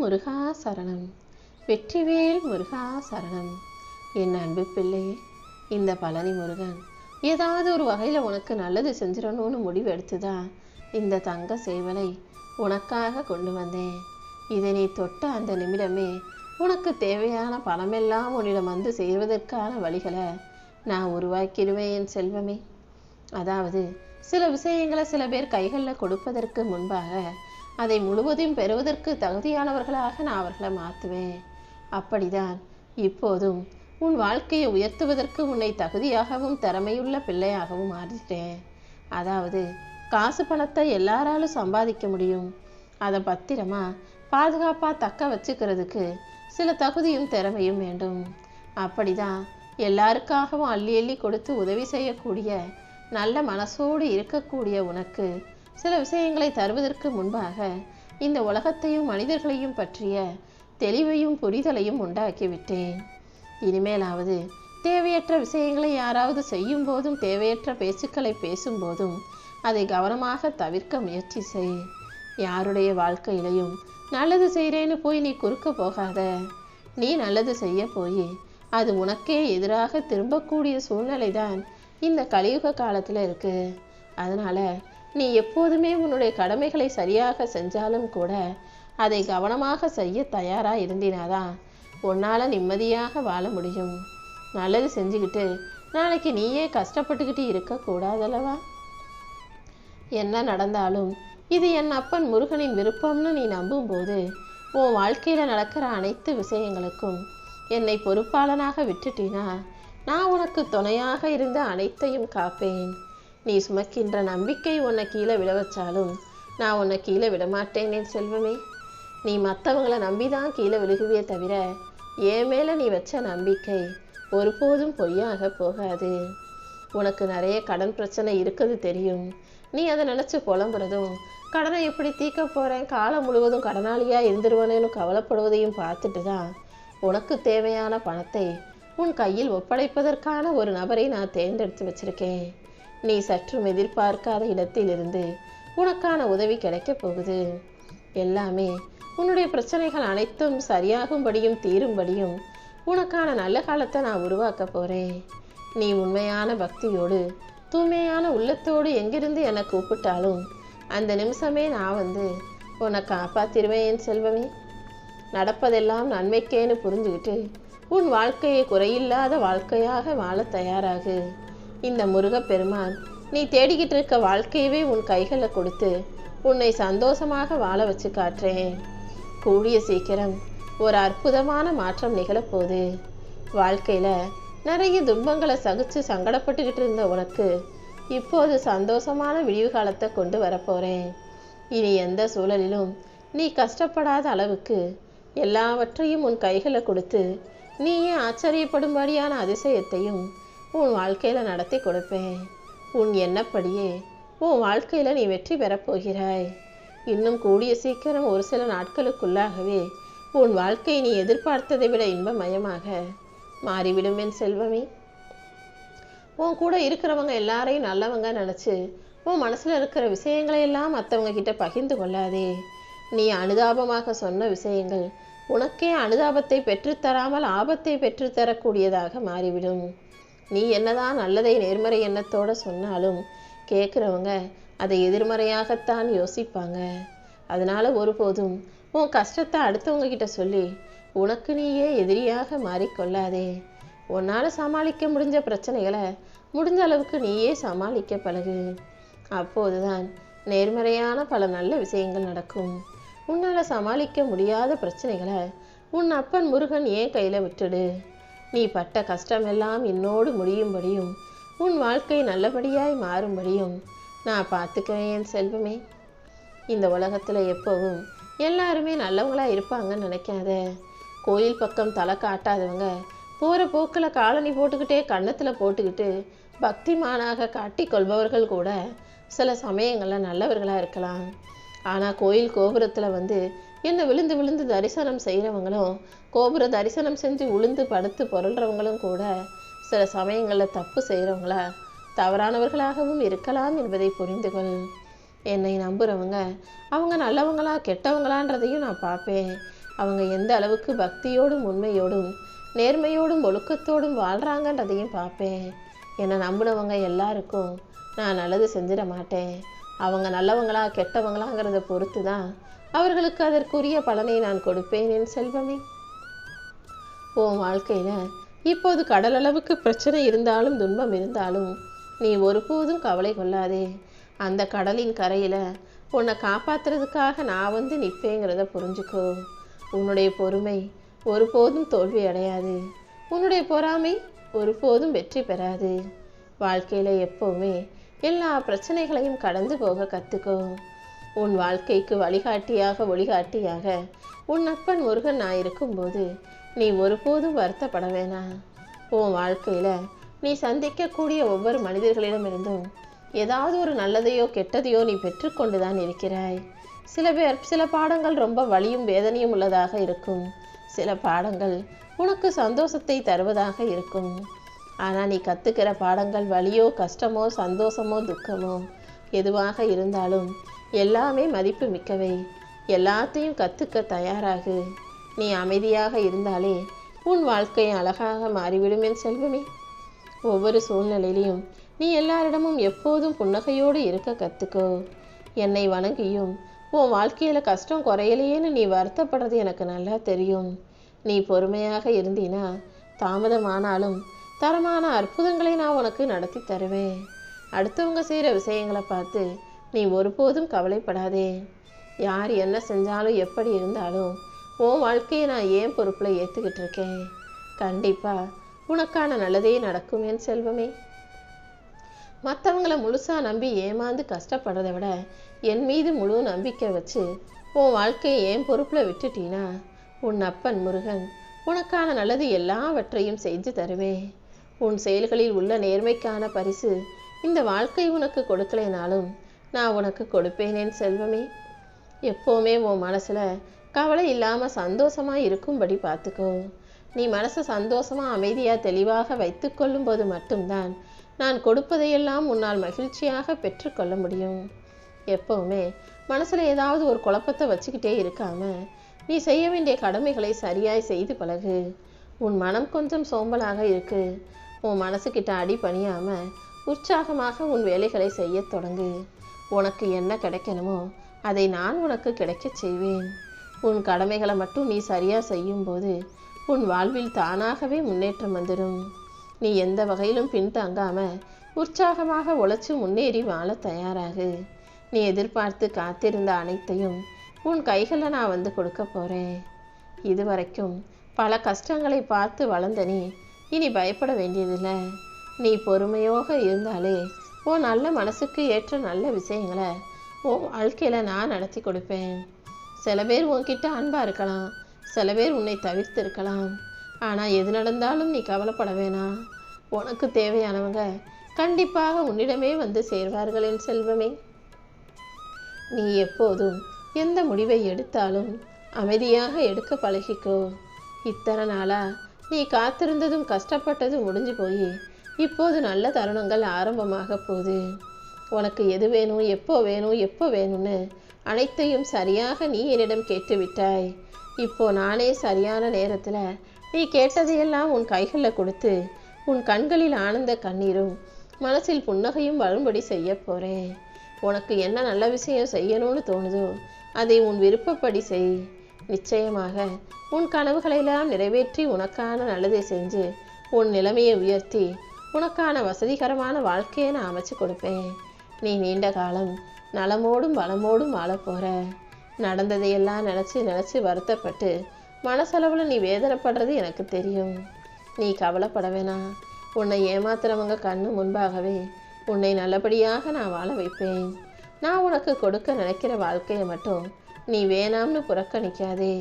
முருகா சரணம் வெற்றிவேல் முருகா சரணம் என் அன்பு பிள்ளை இந்த பழனி முருகன் ஏதாவது ஒரு வகையில் உனக்கு நல்லது செஞ்சிடணும்னு முடிவு எடுத்துதான் இந்த தங்க சேவலை உனக்காக கொண்டு வந்தேன். இதை நீ தொட்ட அந்த நிமிடமே உனக்கு தேவையான பணமெல்லாம் உன்னிடம் வந்து செய்வதற்கான வழிகளை நான் உருவாக்கிடுவேன் என் செல்வமே. அதாவது சில விஷயங்களை சில பேர் கைகளில் கொடுப்பதற்கு முன்பாக அதை முழுவதும் பெறுவதற்கு தகுதியானவர்களாக நான் அவர்களை மாற்றுவேன். அப்படிதான். இப்போதும் உன் வாழ்க்கையை உயர்த்துவதற்கு உன்னை தகுதியாகவும் திறமையுள்ள பிள்ளையாகவும் மாறிட்டேன் அதாவது காசு பணத்தை எல்லாராலும் சம்பாதிக்க முடியும். அதை பத்திரமா பாதுகாப்பாக தக்க வச்சுக்கிறதுக்கு சில தகுதியும் திறமையும் வேண்டும். அப்படிதான் எல்லாருக்காகவும் அள்ளி அள்ளி கொடுத்து உதவி செய்யக்கூடிய நல்ல மனசோடு இருக்கக்கூடிய உனக்கு சில விஷயங்களை தருவதற்கு முன்பாக இந்த உலகத்தையும் மனிதர்களையும் பற்றிய தெளிவையும் புரிதலையும் உண்டாக்கிவிட்டேன். இனிமேலாவது தேவையற்ற விஷயங்களை யாராவது செய்யும் போதும் தேவையற்ற பேச்சுக்களை பேசும்போதும் அதை கவனமாக தவிர்க்க முயற்சி செய். யாருடைய வாழ்க்கையிலையும் நல்லது செய்கிறேன்னு போய் நீ குறுக்க போகாத. நீ நல்லது செய்ய போய் அது உனக்கே எதிராக திரும்பக்கூடிய சூழ்நிலை தான் இந்த கலியுக காலத்தில் இருக்குது அதனால் நீ எப்போதுமே உன்னுடைய கடமைகளை சரியாக செஞ்சாலும் கூட அதை கவனமாக செய்ய தயாரா இருந்தினாதான் உன்னால நிம்மதியாக வாழ முடியும். நல்லது செஞ்சுக்கிட்டு நாளைக்கு நீயே கஷ்டப்பட்டுக்கிட்டு இருக்கக்கூடாதல்லவா என்ன நடந்தாலும் இது என் அப்பன் முருகனின் விருப்பம்னு நீ நம்பும்போது உன் வாழ்க்கையில் நடக்கிற அனைத்து விஷயங்களுக்கும் என்னை பொறுப்பாளனாக விட்டுட்டினா நான் உனக்கு துணையாக இருந்து அனைத்தையும் காப்பேன். நீ சுமக்கின்ற நம்பிக்கை உன்னை கீழே விட வச்சாலும் நான் உன்னை கீழே விடமாட்டேனே செல்வமே. நீ மற்றவங்கள நம்பி தான் கீழே விழுகுவே தவிர என் மேலே நீ வச்ச நம்பிக்கை ஒருபோதும் பொய்யாக போகாது. உனக்கு நிறைய கடன் பிரச்சனை இருக்குது தெரியும். நீ அதை நினச்சி புலம்புறதும் கடனை எப்படி தீர்க்க போகிறேன் காலம் முழுவதும் கடனாளியாக இருந்துருவனேன்னு கவலைப்படுவதையும் பார்த்துட்டு தான் உனக்கு தேவையான பணத்தை உன் கையில் ஒப்படைப்பதற்கான ஒரு நபரை நான் தேர்ந்தெடுத்து வச்சிருக்கேன். நீ சற்றும் எதிர்பார்க்காத இடத்திலிருந்து உனக்கான உதவி கிடைக்கப் போகுது. எல்லாமே உன்னுடைய பிரச்சனைகள் அனைத்தும் சரியாகும்படியும் தீரும்படியும் உனக்கான நல்ல காலத்தை நான் உருவாக்க போகிறேன் நீ உண்மையான பக்தியோடு தூய்மையான உள்ளத்தோடு எங்கிருந்து என்னை கூப்பிட்டாலும் அந்த நிமிஷமே நான் வந்து உன்னை காப்பாத்திருவேன் என் செல்வமே. நடப்பதெல்லாம் நன்மைக்கேன்னு புரிஞ்சுக்கிட்டு உன் வாழ்க்கையை குறையில்லாத வாழ்க்கையாக வாழ தயாராகு. இந்த முருகப்பெருமான் நீ தேடிக்கிட்டு இருக்க வாழ்க்கையவே உன் கைகளில் கொடுத்து உன்னை சந்தோஷமாக வாழ வச்சு காட்டுறேன் கூடிய சீக்கிரம் ஒரு அற்புதமான மாற்றம் நிகழப்போகுது. வாழ்க்கையில் நிறைய துன்பங்களை சகிச்சு சங்கடப்பட்டுக்கிட்டு இருந்த உனக்கு இப்போது சந்தோஷமான விடிவு காலத்தை கொண்டு வரப்போகிறேன் இனி எந்த சூழலிலும் நீ கஷ்டப்படாத அளவுக்கு எல்லாவற்றையும் உன் கைகளை கொடுத்து நீயே ஆச்சரியப்படும்படியான அதிசயத்தையும் உன் வாழ்க்கையில் நடத்தி கொடுப்பேன். உன் எண்ணப்படியே உன் வாழ்க்கையில் நீ வெற்றி பெறப்போகிறாய் இன்னும் கூடிய சீக்கிரம் ஒரு சில நாட்களுக்குள்ளாகவே உன் வாழ்க்கை நீ எதிர்பார்த்ததை விட இன்பமயமாக மாறிவிடும் என் செல்வமே. உன் கூட இருக்கிறவங்க எல்லாரையும் நல்லவங்க நினச்சி உன் மனசில் இருக்கிற விஷயங்களையெல்லாம் மற்றவங்க கிட்ட பகிர்ந்து கொள்ளாதே. நீ அனுதாபமாக சொன்ன விஷயங்கள் உனக்கே அனுதாபத்தை பெற்றுத்தராமல் ஆபத்தை பெற்றுத்தரக்கூடியதாக மாறிவிடும். நீ என்னதான் நல்லதை நேர்மறை எண்ணத்தோட சொன்னாலும் கேட்குறவங்க அதை எதிர்மறையாகத்தான் யோசிப்பாங்க. அதனால ஒருபோதும் உன் கஷ்டத்தை அடுத்தவங்க கிட்ட சொல்லி உனக்கு நீயே எதிரியாக மாறிக்கொள்ளாதே. உன்னால் சமாளிக்க முடிஞ்ச பிரச்சனைகளை முடிஞ்ச அளவுக்கு நீயே சமாளிக்க பழகு. அப்போதுதான் நேர்மறையான பல நல்ல விஷயங்கள் நடக்கும். உன்னால் சமாளிக்க முடியாத பிரச்சனைகளை உன் அப்பன் முருகன் ஏன் கையில் விட்டுடு? நீ பட்ட கஷ்டமெல்லாம் என்னோடு முடியும்படியும் உன் வாழ்க்கை நல்லபடியாய் மாறும்படியும் நான் பார்த்துக்குவேன் என் செல்வமே. இந்த உலகத்தில் எப்போவும் எல்லாருமே நல்லவங்களாக இருப்பாங்கன்னு நினைக்காத. கோயில் பக்கம் தலை காட்டாதவங்க போகிற போக்கில் காலனி போட்டுக்கிட்டே கன்னத்தில் போட்டுக்கிட்டு பக்திமானாக காட்டி கொள்பவர்கள் கூட சில சமயங்களில் நல்லவர்களாக இருக்கலாம். ஆனால் கோயில் கோபுரத்தில் வந்து என்ன விழுந்து விழுந்து தரிசனம் செய்கிறவங்களும் கோபுர தரிசனம் செஞ்சு உளுந்து படுத்து புரள்றவங்களும் கூட சில சமயங்களில் தப்பு செய்கிறவங்களா தவறானவர்களாகவும் இருக்கலாம் என்பதை புரிந்து கொள் என்னை நம்புகிறவங்க அவங்க நல்லவங்களா கெட்டவங்களான்றதையும் நான் பார்ப்பேன். அவங்க எந்த அளவுக்கு பக்தியோடும் உண்மையோடும் நேர்மையோடும் ஒழுக்கத்தோடும் வாழ்கிறாங்கன்றதையும் பார்ப்பேன். என்னை நம்பினவங்க எல்லாருக்கும் நான் நல்லது செஞ்சிட மாட்டேன். அவங்க நல்லவங்களா கெட்டவங்களாங்கிறத பொறுத்து தான் அவர்களுக்கு அதற்குரிய பலனை நான் கொடுப்பேன் என் செல்வமே. உன் வாழ்க்கையில் இப்போது கடலளவுக்கு பிரச்சனை இருந்தாலும் துன்பம் இருந்தாலும் நீ ஒருபோதும் கவலை கொள்ளாதே. அந்த கடலின் கரையில் உன்னை காப்பாத்துறதுக்காக நான் வந்து நிற்பேங்கிறத புரிஞ்சுக்கோ. உன்னுடைய பொறுமை ஒருபோதும் தோல்வி அடையாது. உன்னுடைய பொறாமை ஒருபோதும் வெற்றி பெறாது. வாழ்க்கையில் எப்போவுமே எல்லா பிரச்சனைகளையும் கடந்து போக கற்றுக்கோ உன் வாழ்க்கைக்கு வழிகாட்டியாக ஒளிகாட்டியாக உன் அப்பன் முருகன் நான் இருக்கும்போது நீ ஒருபோதும் வருத்தப்பட வேணாம். உன் வாழ்க்கையில் நீ சந்திக்கக்கூடிய ஒவ்வொரு மனிதர்களிடமிருந்தும் ஏதாவது ஒரு நல்லதையோ கெட்டதையோ நீ பெற்றுக்கொண்டு தான் இருக்கிறாய். சில பேர் சில பாடங்கள் ரொம்ப வலியும் வேதனையும் உள்ளதாக இருக்கும். சில பாடங்கள் உனக்கு சந்தோஷத்தை தருவதாக இருக்கும். ஆனால் நீ கற்றுக்கிற பாடங்கள் வலியோ கஷ்டமோ சந்தோஷமோ துக்கமோ எதுவாக இருந்தாலும் எல்லாமே மதிப்பு மிக்கவை. எல்லாத்தையும் கற்றுக்க தயாராகு. நீ அமைதியாக இருந்தாலே உன் வாழ்க்கை அழகாக மாறிவிடும் என் செல்வமே. ஒவ்வொரு சூழ்நிலையிலையும் நீ எல்லாரிடமும் எப்போதும் புன்னகையோடு இருக்க கற்றுக்கோ என்னை வணங்கியும் உன் வாழ்க்கையில் கஷ்டம் குறையலையேன்னு நீ வருத்தப்படுறது எனக்கு நல்லா தெரியும். நீ பொறுமையாக இருந்தீனா தாமதமானாலும் தரமான அற்புதங்களை நான் உனக்கு நடத்தி தருவேன். அடுத்தவங்க செய்கிற விஷயங்களை பார்த்து நீ ஒருபோதும் கவலைப்படாதே. யார் என்ன செஞ்சாலும் எப்படி இருந்தாலும் உன் வாழ்க்கையை நான் ஏன் பொறுப்பில் ஏற்றுக்கிட்டு இருக்கேன்? கண்டிப்பாக உனக்கான நல்லதே நடக்கும் என் செல்வமே. மற்றவங்கள முழுசாக நம்பி ஏமாந்து கஷ்டப்படுறத விட என் மீது முழு நம்பிக்கை வச்சு உன் வாழ்க்கையை ஏன் பொறுப்பில் விட்டுட்டீனா உன் அப்பன் முருகன் உனக்கான நல்லது எல்லாவற்றையும் செஞ்சு தருவேன். உன் செயல்களில் உள்ள நேர்மைக்கான பரிசு இந்த வாழ்க்கை உனக்கு கொடுக்கலைனாலும் நான் உனக்கு கொடுப்பேனேன் செல்வமே. எப்போவுமே உன் மனசில் கவலை இல்லாமல் சந்தோஷமாக இருக்கும்படி பார்த்துக்கோ. நீ மனசை சந்தோஷமாக அமைதியாக தெளிவாக வைத்து கொள்ளும்போது மட்டும்தான் நான் கொடுப்பதையெல்லாம் உன்னால் மகிழ்ச்சியாக பெற்றுக்கொள்ள முடியும். எப்போவுமே மனசில் ஏதாவது ஒரு குழப்பத்தை வச்சுக்கிட்டே இருக்காம நீ செய்ய வேண்டிய கடமைகளை சரியாய் செய்து பழகு. உன் மனம் கொஞ்சம் சோம்பலாக இருக்கு. உன் மனசுக்கிட்ட அடி பணியாம உற்சாகமாக உன் வேலைகளை செய்யத் தொடங்கு. உனக்கு என்ன கிடைக்கணுமோ அதை நான் உனக்கு கிடைக்கச் செய்வேன். உன் கடமைகளை மட்டும் நீ சரியாக செய்யும்போது உன் வாழ்வில் தானாகவே முன்னேற்றம் வந்துடும் நீ எந்த வகையிலும் பின்தங்காம உற்சாகமாக உழைச்சு முன்னேறி வாழ தயாராகு. நீ எதிர்பார்த்து காத்திருந்த அனைத்தையும் உன் கைகளில் நான் வந்து கொடுக்க போகிறேன் இதுவரைக்கும் பல கஷ்டங்களை பார்த்து வளர்ந்த நீ இனி பயப்பட வேண்டியதில்லை. நீ பொறுமையோக இருந்தாலே உன் நல்ல மனசுக்கு ஏற்ற நல்ல விஷயங்களை உன் வாழ்க்கையில் நான் நடத்தி கொடுப்பேன். சில பேர் உன்கிட்ட அன்பாக இருக்கலாம் சில பேர் உன்னை தவிர்த்து இருக்கலாம். ஆனால் எது நடந்தாலும் நீ கவலைப்பட வேணாம். உனக்கு தேவையானவங்க கண்டிப்பாக உன்னிடமே வந்து சேர்வார்கள் என் செல்வமே. நீ எப்போதும் எந்த முடிவை எடுத்தாலும் அமைதியாக எடுக்க பழகிக்கோ. இத்தனை நாளாக நீ காத்திருந்ததும் கஷ்டப்பட்டதும் முடிஞ்சு போய். இப்போது நல்ல தருணங்கள் ஆரம்பமாக போகுது. உனக்கு எது வேணும் எப்போ வேணும் எப்போ வேணும்னு அனைத்தையும் சரியாக நீ என்னிடம் கேட்டு விட்டாய். இப்போ நானே சரியான நேரத்தில் நீ கேட்டதையெல்லாம் உன் கைகளில் கொடுத்து உன் கண்களில் ஆனந்த கண்ணீரும் மனசில் புன்னகையும் வரும்படி செய்ய போகிறேன் உனக்கு என்ன நல்ல விஷயம் செய்யணும்னு தோணுதோ அதை உன் விருப்பப்படி செய். நிச்சயமாக உன் கனவுகளெல்லாம் நிறைவேற்றி உனக்கான நல்லதை செஞ்சு உன் நிலைமையை உயர்த்தி உனக்கான வசதிகரமான வாழ்க்கையை நான் அமைச்சு கொடுப்பேன். நீ நீண்ட காலம் நலமோடும் வளமோடும் வாழ போகிற நடந்ததையெல்லாம் நினச்சி நினச்சி வருத்தப்பட்டு மனசளவில் நீ வேதனைப்படுறது எனக்கு தெரியும். நீ கவலைப்பட வேணாம் உன்னை ஏமாத்துறவங்க கண்ணு முன்பாகவே உன்னை நல்லபடியாக நான் வாழ வைப்பேன். நான் உனக்கு கொடுக்க நினைக்கிற வாழ்க்கையை மட்டும் நீ வேணாம்னு புறக்கணிக்காதே.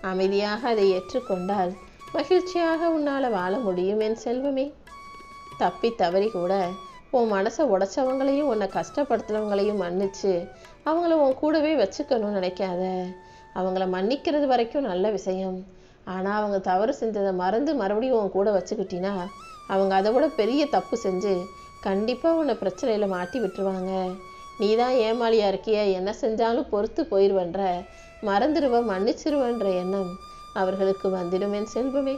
அமைதியாக அதை ஏற்றுக்கொண்டால் மகிழ்ச்சியாக உன்னால் வாழ முடியும் என் செல்வமே. தப்பி தவறி கூட உன் மனசை உடைச்சவங்களையும் உன்னை கஷ்டப்படுத்துனவங்களையும் மன்னிச்சு அவங்கள உன் கூடவே வச்சுக்கணும்னு நினைக்காத. அவங்கள மன்னிக்கிறது வரைக்கும் நல்ல விஷயம். ஆனால் அவங்க தவறு செஞ்சதை மறந்து மறுபடியும் உன் கூட வச்சுக்கிட்டினா அவங்க அதை விட பெரிய தப்பு செஞ்சு கண்டிப்பாக உன்னை பிரச்சனையில் மாட்டி விட்டுருவாங்க. நீ தான் ஏமாளியாக இருக்கிய? என்ன செஞ்சாலும் பொறுத்து போயிடுவன்ற மறந்துடுவ மன்னிச்சிருவன்ற எண்ணம் அவர்களுக்கு வந்துடும் என் செல்வமே.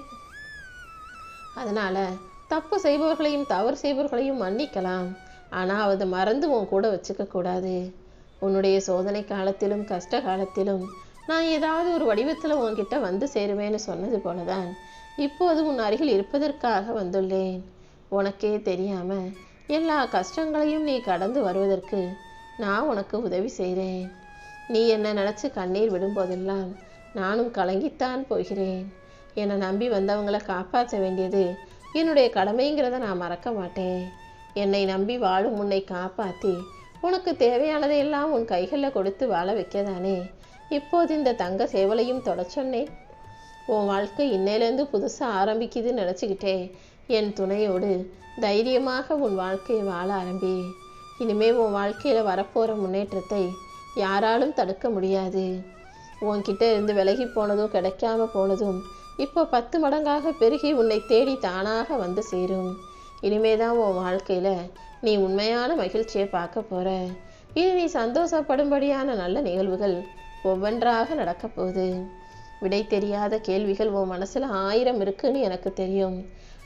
அதனால தப்பு செய்பவர்களையும் தவறு செய்பவர்களையும் மன்னிக்கலாம். ஆனால் அதை மறந்து உன் கூட வச்சுக்க கூடாது. உன்னுடைய சோதனை காலத்திலும் கஷ்ட காலத்திலும் நான் ஏதாவது ஒரு வடிவத்தில் உன்கிட்ட வந்து சேருவேன்னு சொன்னது போலதான் இப்போது உன் அருகில் இருப்பதற்காக வந்துள்ளேன். உனக்கே தெரியாமல் எல்லா கஷ்டங்களையும் நீ கடந்து வருவதற்கு நான் உனக்கு உதவி செய்கிறேன். நீ என்ன நினச்சி கண்ணீர் விடும்போதெல்லாம் நானும் கலங்கித்தான் போகிறேன். என்னை நம்பி வந்தவங்களை காப்பாற்ற வேண்டியது என்னுடைய கடமைங்கிறத நான் மறக்க மாட்டேன். என்னை நம்பி வாழும் உன்னை காப்பாற்றி உனக்கு தேவையானதையெல்லாம் உன் கைகளில் கொடுத்து வாழ வைக்கதானே? இப்போது இந்த தங்க சேவலையும் தொட சொன்னேன் உன் வாழ்க்கை இன்னையிலேருந்து புதுசாக ஆரம்பிக்குதுன்னு நினச்சிக்கிட்டே என் துணையோடு தைரியமாக உன் வாழ்க்கையை வாழ ஆரம்பி. இனிமே உன் வாழ்க்கையில் வரப்போகிற முன்னேற்றத்தை யாராலும் தடுக்க முடியாது. உன்கிட்ட இருந்து விலகி போனதும் கிடைக்காம போனதும் இப்போ பத்து மடங்காக பெருகி உன்னை தேடி தானாக வந்து சேரும். இனிமே தான் உன் வாழ்க்கையில் நீ உண்மையான மகிழ்ச்சியை பார்க்க போகிற இனி நீ சந்தோஷப்படும்படியான நல்ல நிகழ்வுகள் ஒவ்வொன்றாக நடக்க போகுது. விடை தெரியாத கேள்விகள் உன் மனசில் ஆயிரம் இருக்குன்னு எனக்கு தெரியும்.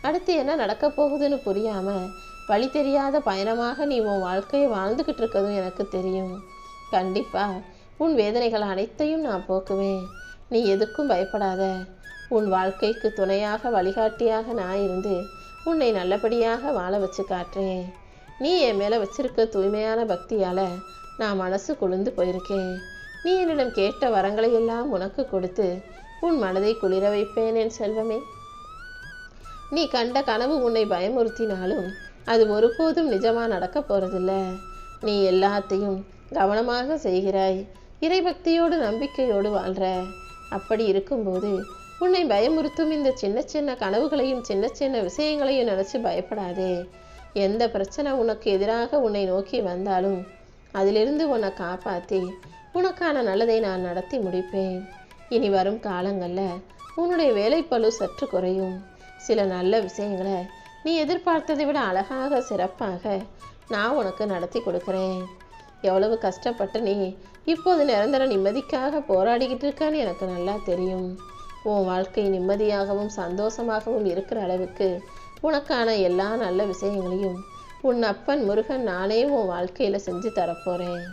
அடுத்து என்ன நடக்க போகுதுன்னு புரியாமல் வழி தெரியாத பயணமாக நீ உன் வாழ்க்கையை வாழ்ந்துக்கிட்டு இருக்கதும் எனக்கு தெரியும். கண்டிப்பாக உன் வேதனைகள் அனைத்தையும் நான் போக்குவேன். நீ எதுக்கும் பயப்படாத. உன் வாழ்க்கைக்கு துணையாக வழிகாட்டியாக நான் இருந்து உன்னை நல்லபடியாக வாழ வச்சு காட்டுறேன். நீ என் மேலே வச்சிருக்க தூய்மையான பக்தியால் நான் மனசு குளிர்ந்து போயிருக்கேன். நீ என்னிடம் கேட்ட வரங்களை எல்லாம் உனக்கு கொடுத்து உன் மனதை குளிர வைப்பேன் என் செல்வமே. நீ கண்ட கனவு உன்னை பயமுறுத்தினாலும் அது ஒருபோதும் நிஜமாக நடக்க போகிறதில்ல நீ எல்லாத்தையும் கவனமாக செய்கிறாய். இறைபக்தியோடு நம்பிக்கையோடு வாழ்ற. அப்படி இருக்கும்போது உன்னை பயமுறுத்தும் இந்த சின்ன சின்ன கனவுகளையும் சின்ன சின்ன விஷயங்களையும் நினச்சி பயப்படாதே. எந்த பிரச்சனை உனக்கு எதிராக உன்னை நோக்கி வந்தாலும் அதிலிருந்து உன்னை காப்பாற்றி உனக்கான நல்லதை நான் நடத்தி முடிப்பேன். இனி வரும் காலங்களில் உன்னுடைய வேலைப்பளு சற்று குறையும். சில நல்ல விஷயங்களை நீ எதிர்பார்த்ததை விட அழகாக சிறப்பாக நான் உனக்கு நடத்தி கொடுக்குறேன். எவ்வளவு கஷ்டப்பட்டு நீ இப்போது நிரந்தர நிம்மதிக்காக போராடிக்கிட்டு இருக்கான்னு எனக்கு நல்லா தெரியும். உன் வாழ்க்கை நிம்மதியாகவும் சந்தோஷமாகவும் இருக்கிற அளவுக்கு உனக்கான எல்லா நல்ல விஷயங்களையும் உன் அப்பன் முருகன் நானே உன் வாழ்க்கையில் செஞ்சு தரப்போகிறேன்